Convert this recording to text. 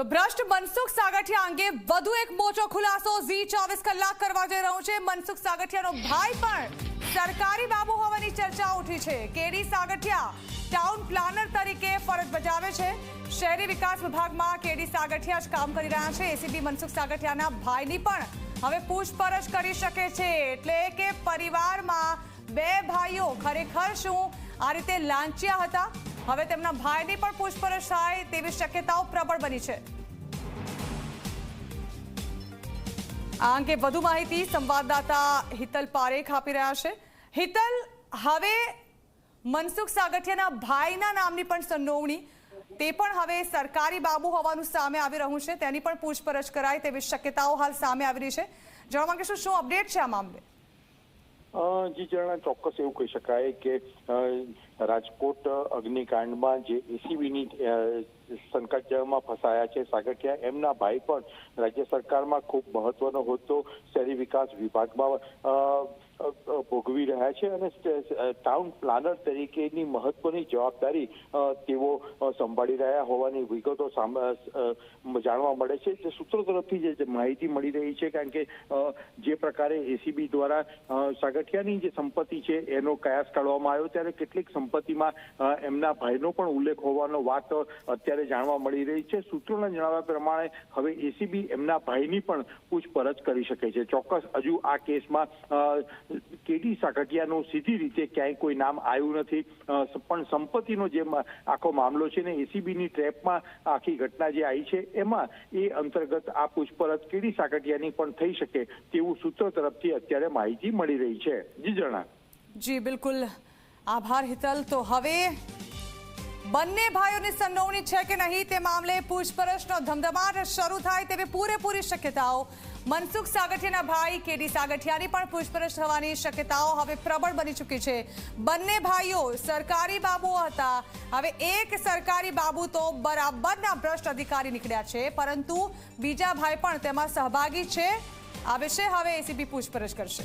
તો ભ્રષ્ટ મનસુખ સાગઠિયા અંગે વધુ એક મોટો ખુલાસો ઝી ચોવીસ કલાક કરવા જઈ રહ્યું છે. મનસુખ સાગઠિયાનો ભાઈ પણ સરકારી બાબુ હોવાની ચર્ચા ઉઠી છે. કેડી સાગઠિયા ટાઉન પ્લાનર તરીકે ફરજ બજાવે છે. શહેરી વિકાસ વિભાગમાં કેડી સાગઠિયા જ કામ કરી રહ્યા છે. એસીબી મનસુખ સાગઠિયાના ભાઈની પણ હવે પૂછપરછ કરી શકે છે. એટલે કે પરિવારમાં બે ભાઈઓ ખરેખર શું આ રીતે લાંચ્યા હતા? હવે તેમના ભાઈની પણ પૂછપરછ થાય તેવી શક્યતાઓ પ્રબળ બની છે. આ અંગે વધુ માહિતી સંવાદદાતા હિતલ પારેખ આપી રહ્યા છે. હિતલ, હવે મનસુખ સાગઠિયાના ભાઈના નામની પણ સંડોવણી, તે પણ હવે સરકારી બાબુ હોવાનું સામે આવી રહ્યું છે. તેની પણ પૂછપરછ કરાય તેવી શક્યતાઓ હાલ સામે આવી રહી છે. જાણવા માંગીશું શું અપડેટ છે આ મામલે? જી જણા ચોક્કસ એવું કહી શકાય કે રાજકોટ અગ્નિકાંડમાં જે એસીબીની સંકટમાં ફસાયા છે સાગઠિયા, એમના ભાઈ પણ રાજ્ય સરકારમાં ખૂબ મહત્વનો હોદ્દો શહેરી વિકાસ વિભાગમાં ભોગવી રહ્યા છે અને ટાઉન પ્લાનર તરીકેની મહત્વની જવાબદારી તેઓ સંભાળી રહ્યા હોવાની વિગતો જાણવા મળે છે. જે સૂત્રો તરફથી જે- માહિતી મળી રહી છે, કારણ કે જે પ્રકારે એસીબી દ્વારા સાગઠિયાની જે સંપત્તિ છે, એનો કયાસ કાઢવામાં આવ્યો, ત્યારે કેટલીક સંપત્તિમાં એમના ભાઈનો પણ ઉલ્લેખ હોવાનો વાત અત્યારે જાણવા મળી રહી છે. સૂત્રોના જણાવ્યા પ્રમાણે, હવે એસીબી એમના ભાઈની પણ પૂછપરછ કરી શકે છે. ચોક્કસ હજુ આ કેસમાં કેડી સાગઠિયાનું સીધી રીતે ક્યાંય કોઈ નામ આવ્યું નથી. પણ સંપત્તિનો જે આખો મામલો છે ને, એસીબીની ટ્રેપમાં આખી ઘટના જે આવી છે, એમાં એ અંતર્ગત આ પૂછપરછ કેડી સાગઠિયાની પણ થઈ શકે તેવું સૂત્રો તરફથી અત્યારે માહિતી મળી રહી છે. જી જણા જી, બિલકુલ. આભાર હિતલ. તો હવે બંને ભાઈઓની સંડોવણી છે કે નહીં તે મામલે પૂછપરછનો ધમધમાટ શરૂ થાય તેવી પૂરેપૂરી શક્યતાઓ મનસુખ સાગઠિયાના ભાઈ કેડી સાગઠિયાની પણ પૂછપરછ થવાની શક્યતાઓ હવે પ્રબળ બની ચૂકી છે. બંને ભાઈઓ સરકારી બાબુઓ હતા. હવે એક સરકારી બાબુ તો બરાબરના ભ્રષ્ટ અધિકારી નીકળ્યા છે, પરંતુ બીજા ભાઈ પણ તેમાં સહભાગી છે. આ વિશે હવે એસીબી પૂછપરછ કરશે.